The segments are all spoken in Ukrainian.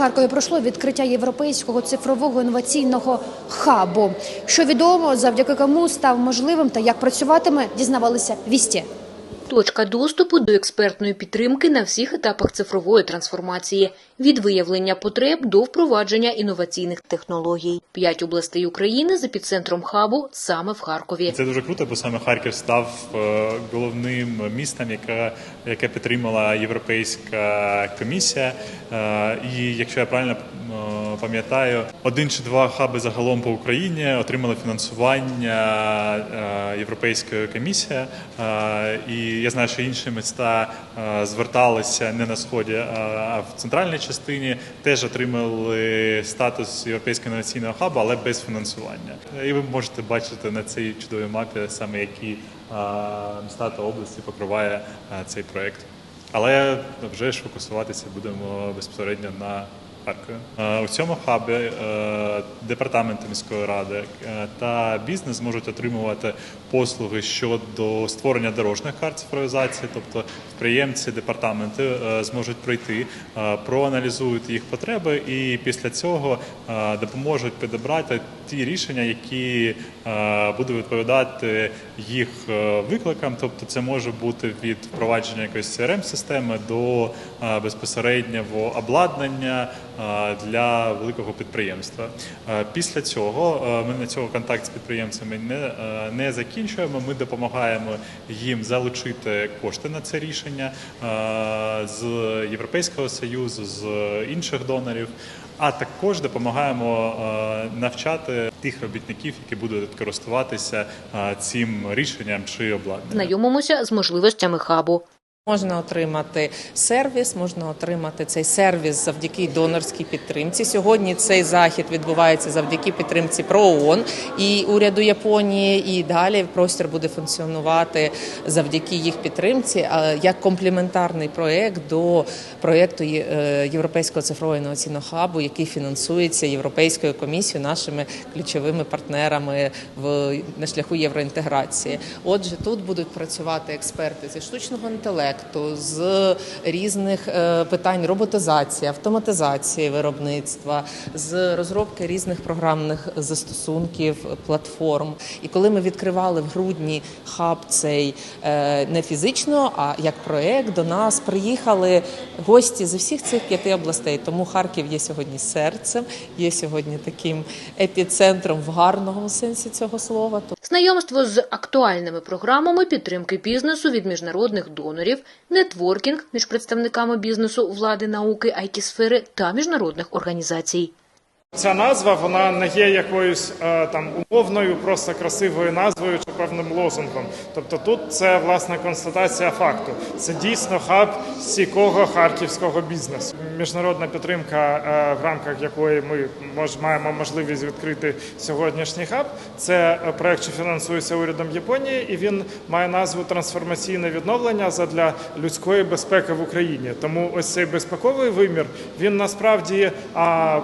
Харкові пройшло відкриття європейського цифрового інноваційного хабу. Що відомо, завдяки кому став можливим та як працюватиме, дізнавалися вісті. Точка доступу до експертної підтримки на всіх етапах цифрової трансформації від виявлення потреб до впровадження інноваційних технологій. П'ять областей України з епіцентром хабу саме в Харкові. Це дуже круто, бо саме Харків став е, головним містом, яке, підтримала Європейська комісія. Е, І якщо я правильно е, пам'ятаю, один чи два хаби загалом по Україні отримали фінансування е, Європейської комісії. Е, І я знаю, що інші міста е, зверталися не на сході, а- а в центральній частині теж отримали статус європейського інноваційного хабу, але без фінансування. І ви можете бачити на цій чудовій мапі саме які міста та області покриває цей проект. Але вже ж фокусуватися будемо безпосередньо на Харкові. Е, У цьому хабі е, департаменти міської ради е, та бізнес зможуть отримувати послуги щодо створення дорожніх карт цифровізації, тобто підприємці, департаменти зможуть пройти, е, проаналізують їх потреби і після цього допоможуть підібрати ті рішення, які будуть відповідати їх викликам. Тобто, це може бути від впровадження якоїсь crm системи до безпосереднього обладнання для великого підприємства. Е, Після цього е, ми на цього контакт з підприємцями не, е, не закінчуємо. Ми допомагаємо їм залучити кошти на це рішення е, з Європейського союзу, з інших донорів. А також допомагаємо е, навчати тих робітників, які будуть користуватися е, цим рішенням чи обладнанням. Знайомимося з можливостями хабу. Можна отримати сервіс, можна отримати цей сервіс завдяки донорській підтримці. Сьогодні цей захід відбувається завдяки підтримці ПРООН і уряду Японії. І далі простір буде функціонувати завдяки їх підтримці як комплементарний проект до проекту е, Європейського цифрового інноваційного хабу, який фінансується Європейською комісією, нашими ключовими партнерами в на шляху євроінтеграції. Отже, тут будуть працювати експерти зі штучного інтелекту, з різних е, питань роботизації, автоматизації виробництва, з розробки різних програмних застосунків, платформ. І коли ми відкривали в грудні хаб цей е, не фізично, а як проект, до нас приїхали гості з усіх цих п'яти областей. Тому Харків є сьогодні серцем, є сьогодні таким епіцентром в гарному сенсі цього слова. Знайомство з актуальними програмами підтримки бізнесу від міжнародних донорів, нетворкінг між представниками бізнесу, влади, науки, it сфери та міжнародних організацій. Ця назва вона не є якоюсь е, там умовною, просто красивою назвою чи певним лозунгом. Тобто тут це власне констатація факту. Це дійсно хаб стійкого харківського бізнесу. Міжнародна підтримка, е, в рамках якої ми мож, маємо можливість відкрити сьогоднішній хаб. Це проект, що фінансується урядом Японії, і він має назву трансформаційне відновлення задля людської безпеки в Україні. Тому ось цей безпековий вимір він насправді а,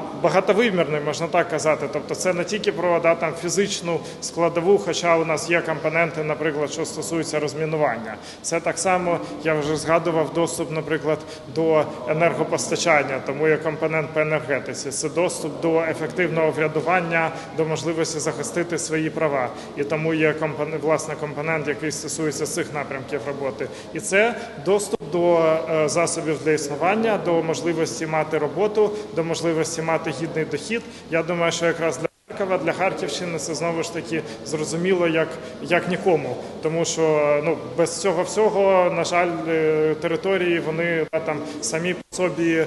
багатовимірний, можна так казати. Тобто, це не тільки про да, там фізичну складову, хоча у нас є компоненти, наприклад, що стосуються розмінування. Це так само я вже згадував доступ, наприклад, до енергопостачання, тому є компонент по енергетиці. Це доступ до ефективного врядування, до можливості захистити свої права. І тому є компонент, власне компонент, який стосується цих напрямків роботи. І це доступ до е, засобів для існування, до можливості мати роботу, до можливості мати гідний дохід. Я думаю, що якраз для Харкова, для Харківщини це знову ж таки зрозуміло як, як нікому, тому що ну без цього всього, на жаль, е, території вони там самі собі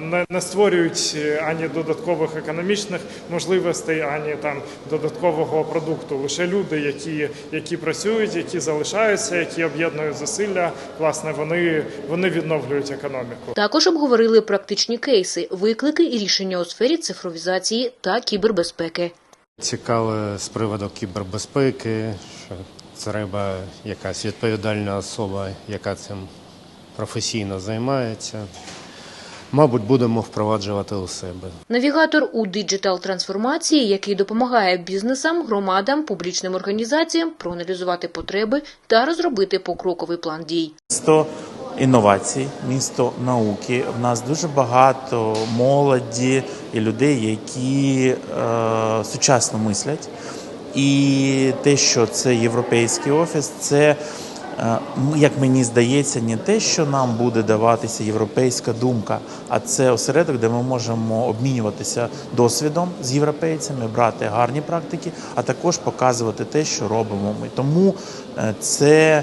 не, не створюють ані додаткових економічних можливостей, ані там додаткового продукту. Лише люди, які, які працюють, які залишаються, які об'єднують зусилля, власне, вони, вони відновлюють економіку. Також обговорили практичні кейси, виклики і рішення у сфері цифровізації та кібербезпеки. Цікаве з приводу кібербезпеки, що треба якась відповідальна особа, яка цим професійно займається. Мабуть, будемо впроваджувати у себе. Навігатор у диджитал трансформації, який допомагає бізнесам, громадам, публічним організаціям проаналізувати потреби та розробити покроковий план дій. 100 інновацій, місто науки. В нас дуже багато молоді і людей, які е, сучасно мислять. І те, що це європейський офіс, це як мені здається, не те, що нам буде даватися європейська думка, а це осередок, де ми можемо обмінюватися досвідом з європейцями, брати гарні практики, а також показувати те, що робимо ми. Тому е, це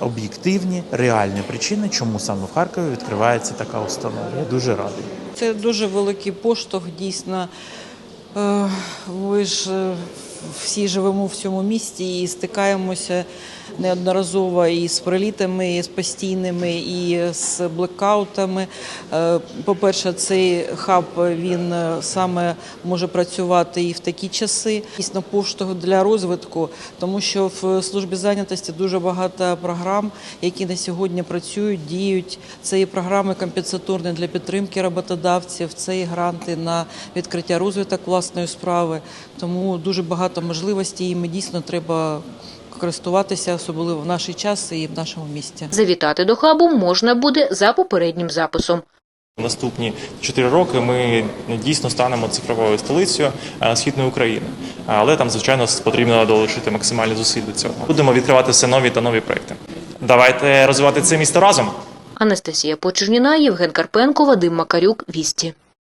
об'єктивні, реальні причини, чому саме в Харкові відкривається така установа. Я дуже радий. Це дуже великий поштовх, дійсно. Е, Ми ж е, всі живемо в цьому місті і стикаємося неодноразово і з прилітами, і з постійними, і з блекаутами. Е, По-перше, цей хаб він е, саме може працювати і в такі часи. Дійсно, поштовх для розвитку, тому що в службі зайнятості дуже багато програм, які на сьогодні працюють, діють. Це і програми компенсаторні для підтримки роботодавців, це і гранти на відкриття розвиток власної справи. Тому дуже багато можливостей, і ми дійсно треба користуватися, особливо в наш час і в нашому місті. Завітати до хабу можна буде за попереднім записом. Наступні 4 роки ми дійсно станемо цифровою столицею е, східної України. Але там, звичайно, потрібно долучити максимальні зусиль до цього. Будемо відкривати все нові та нові проекти. Давайте розвивати це місто разом. Анастасія Почерніна, Євген Карпенко, Вадим Макарюк, Вісті.